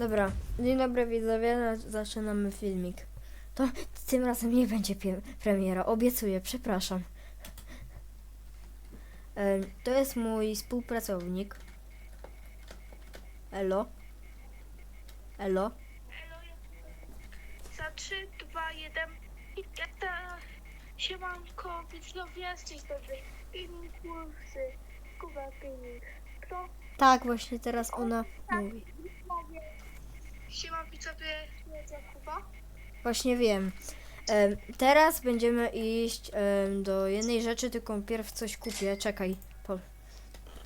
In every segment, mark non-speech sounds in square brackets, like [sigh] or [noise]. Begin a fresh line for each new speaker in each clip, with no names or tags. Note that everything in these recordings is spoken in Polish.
Dobra, dzień dobry widzowie, na- zaczynamy filmik. To tym razem nie będzie premiera, obiecuję, przepraszam. Em, To jest mój współpracownik. Elo. Elo.
Za 3, 2, 1 i ta siemanko, widzowie, jesteś dobry. Kuba. Kto?
Tak, właśnie teraz ona mówi.
Siema widzowie, jest Kuba.
Właśnie wiem. Em, Teraz będziemy iść em, do jednej rzeczy, tylko pierw coś kupię. Czekaj. Po...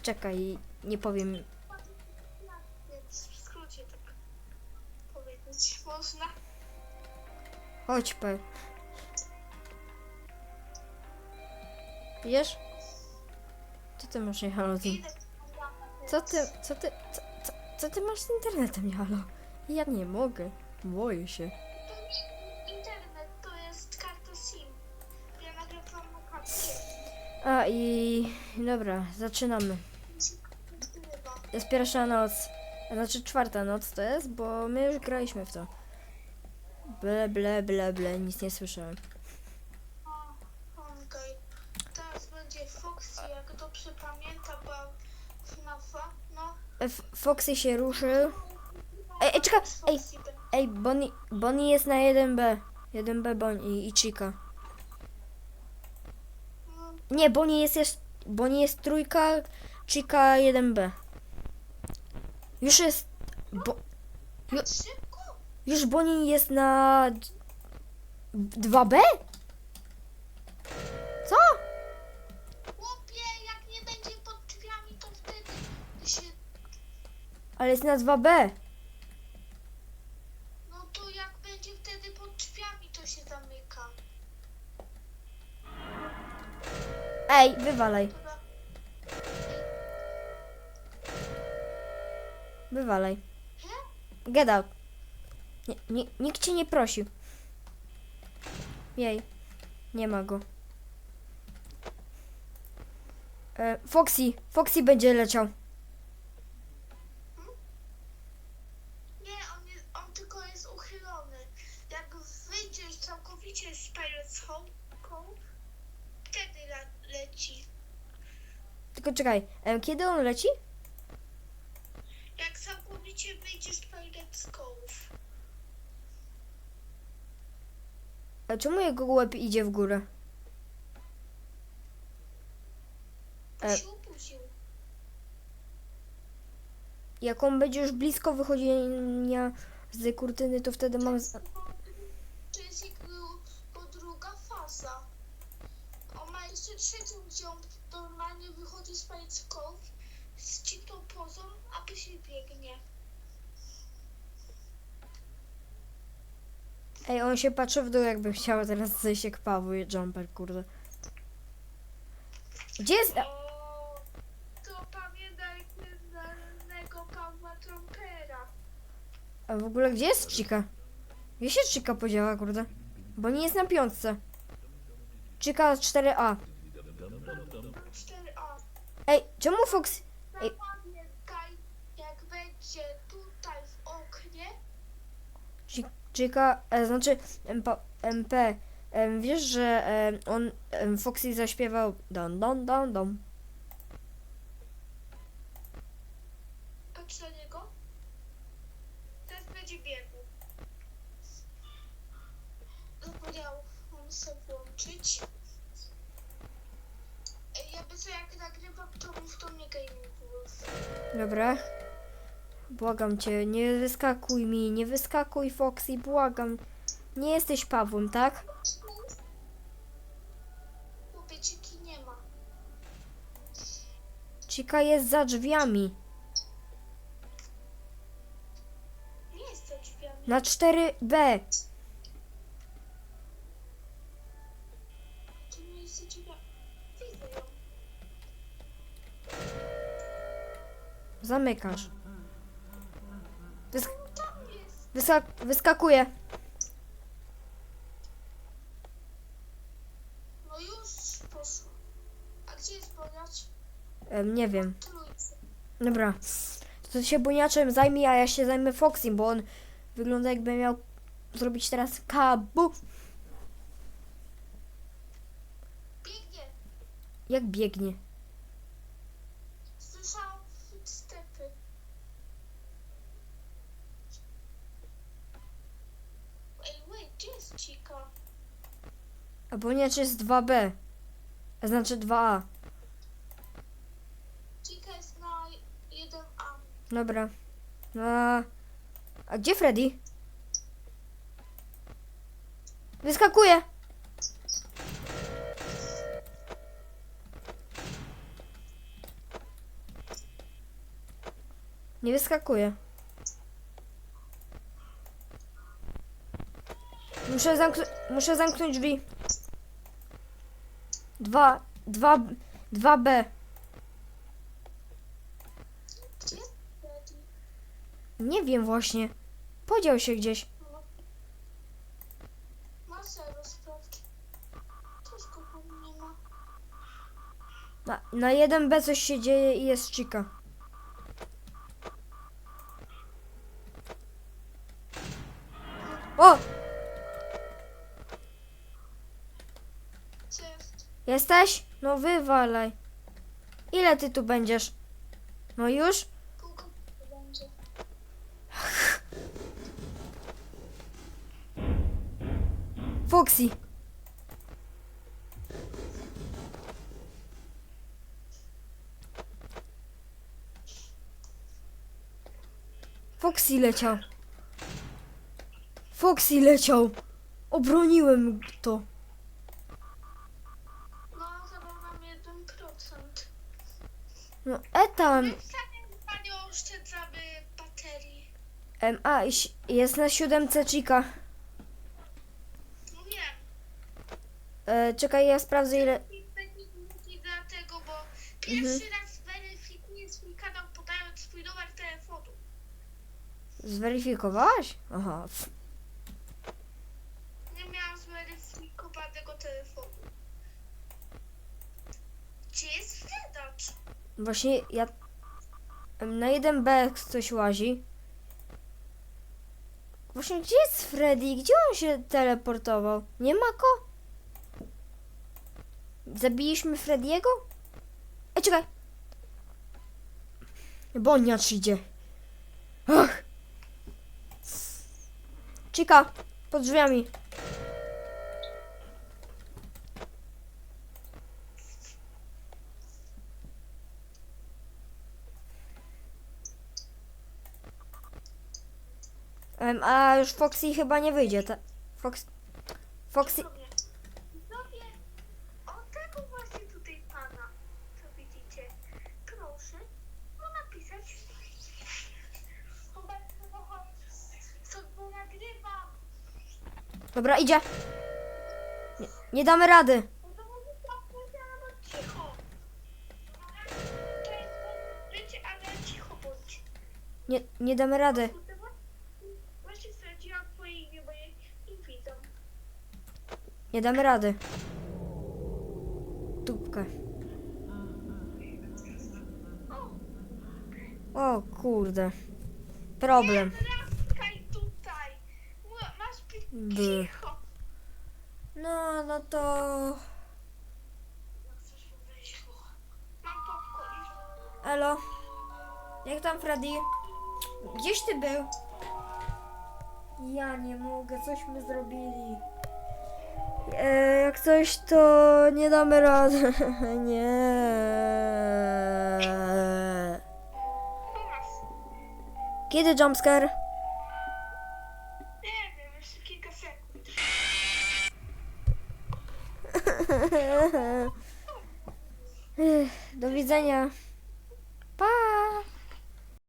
Czekaj, nie powiem.
Więc w skrócie tak powiedzieć można.
Chodź, P. Wiesz? Co ty masz, nie halo? Ty?
Ile
Co ty, co ty, co, co, co ty masz z internetem, nie halo? Ja nie mogę. Boję się.
To nie internet, to jest karta SIM. Ja nagrywam.
A i dobra, zaczynamy. Jest pierwsza noc, znaczy czwarta noc to jest, bo my już graliśmy w to. Ble, ble, ble, ble, nic nie słyszałem.
O, Okej. Teraz będzie Foxy, jak dobrze pamiętam, bo FNAFa, no.
F Foxy się ruszył. Ej, ej, czekaj, ej, ej, Bonnie, Bonnie jest na 1B. 1B Bonnie i Chica.
No,
Nie, Bonnie jest, jest, Bonnie jest trójka, Chica 1B. Już jest, bo,
szybko?
już Bonnie jest na d- 2B? Co?
Chłopie, jak nie będzie pod drzwiami, to wtedy się...
Ale jest na 2B. Ej, wywalaj, wywalaj. Get out. Nie, nie, nikt cię nie prosił. Jej, nie ma go. E, Foxy, Foxy będzie leciał.
Nie, on, jest, on tylko jest uchylony. Jak wyjdziesz całkowicie z Pirates Home, Cove, wtedy le- leci.
Tylko czekaj, e, kiedy on leci?
Jak całkowicie wyjdziesz z Cove.
A czemu jego łeb idzie w górę? E.
się upuścił.
Jak on będzie już blisko wychodzenia z kurtyny, to wtedy mam... Z...
To jest jakby bo druga faza. Trzecią, gdzie on normalnie wychodzi z Cove z dziwną pozą, aby się biegnie.
Ej, on się patrzy w dół, jakby chciał teraz zejść jak Paweł i jumper, kurde. Gdzie jest...
O, to pamiętaj znanego Pawła Trumpera.
A w ogóle gdzie jest Chica? Gdzie się Chica podziała, kurde? Bo nie jest na piątce. Chica 4A.
4A.
Ej, czemu Fox... Ej.
Zapamiętaj, jak będzie tutaj w oknie,
Chica, e, znaczy MP, MP em, wiesz, że em, on, em, Foxy zaśpiewał don don don don.
patrz na niego. Teraz będzie biegł. Zapomniał on sobie włączyć. Jak nagrywam, to mów do mnie gaming rules.
Dobra. Błagam cię, nie wyskakuj mi, nie wyskakuj Foxy, błagam. Nie jesteś Pawłem, tak?
Chłopieciki nie ma.
Chica jest za drzwiami.
Nie jest za drzwiami.
Na 4B. Zamykasz. Wysk wyskakuje.
No już poszło. A gdzie jest ponoć?
Em, nie wiem. Dobra. To się buniaczem zajmie, a ja się zajmę Foxym, bo on wygląda jakby miał zrobić teraz kabu.
Biegnie.
Jak biegnie.
Słyszałam footstepy. Ej, wait, gdzie jest Chica?
A buniacz jest 2B. A znaczy 2A.
Chica jest na 1A.
Dobra. A, a gdzie Freddy? Wyskakuje. Nie wyskakuje. Muszę, zamknąć, muszę zamknąć drzwi. Dwa, dwa, dwa B.
Gdzie jest Freddy?
Nie wiem właśnie. Podział się gdzieś. Na, na 1B coś się dzieje i jest Chica. O! Jesteś? No wywalaj. Ile ty tu będziesz? No już? Foxy. Foxy leciał. Foxy leciał. Obroniłem to.
No, chyba mam 1%.
No etam.
My sami nie oszczędzamy baterii.
Em, a, jest na siódemce Chica.
No wiem.
E, czekaj, ja sprawdzę ile...
I dlatego, bo pierwszy raz weryfikuję swój kanał podając swój numer telefonu.
Zweryfikowałaś? Aha.
Nie miałam zweryfikowanego telefonu. Gdzie jest wydacz?
Właśnie ja... Na 1B coś łazi. Właśnie gdzie jest Freddy? Gdzie on się teleportował? Nie ma go? Zabiliśmy Frediego? Ej, czekaj! Boniacz idzie. Ach! Chica, pod drzwiami. Em, a już Foxy chyba nie wyjdzie. Ta... Fox... Foxy...
O tego właśnie tutaj pana. Co widzicie? Proszę. No napisać. Co go nagrywa.
Dobra, idzie. Nie, nie damy rady.
No to może tak powiedziane, no cicho. To jest życie, ale cicho bądź.
Nie, nie damy rady.
Kurde, bo- Właśnie straciłam twoje imię, bo je nie widzę.
Nie damy rady. Tupkę. O kurde. Problem.
Wracaj tutaj. Mu- Masz być
By.
cicho.
No, no to...
Mam popcorn.
Elo. Jak tam Freddy? Gdzieś ty był? Ja nie mogę, cośmy zrobili. E, jak coś, to nie damy rady. [laughs] nie. Kiedy jumpscare?
Nie wiem, jeszcze kilka sekund.
Ech, [laughs] Do widzenia.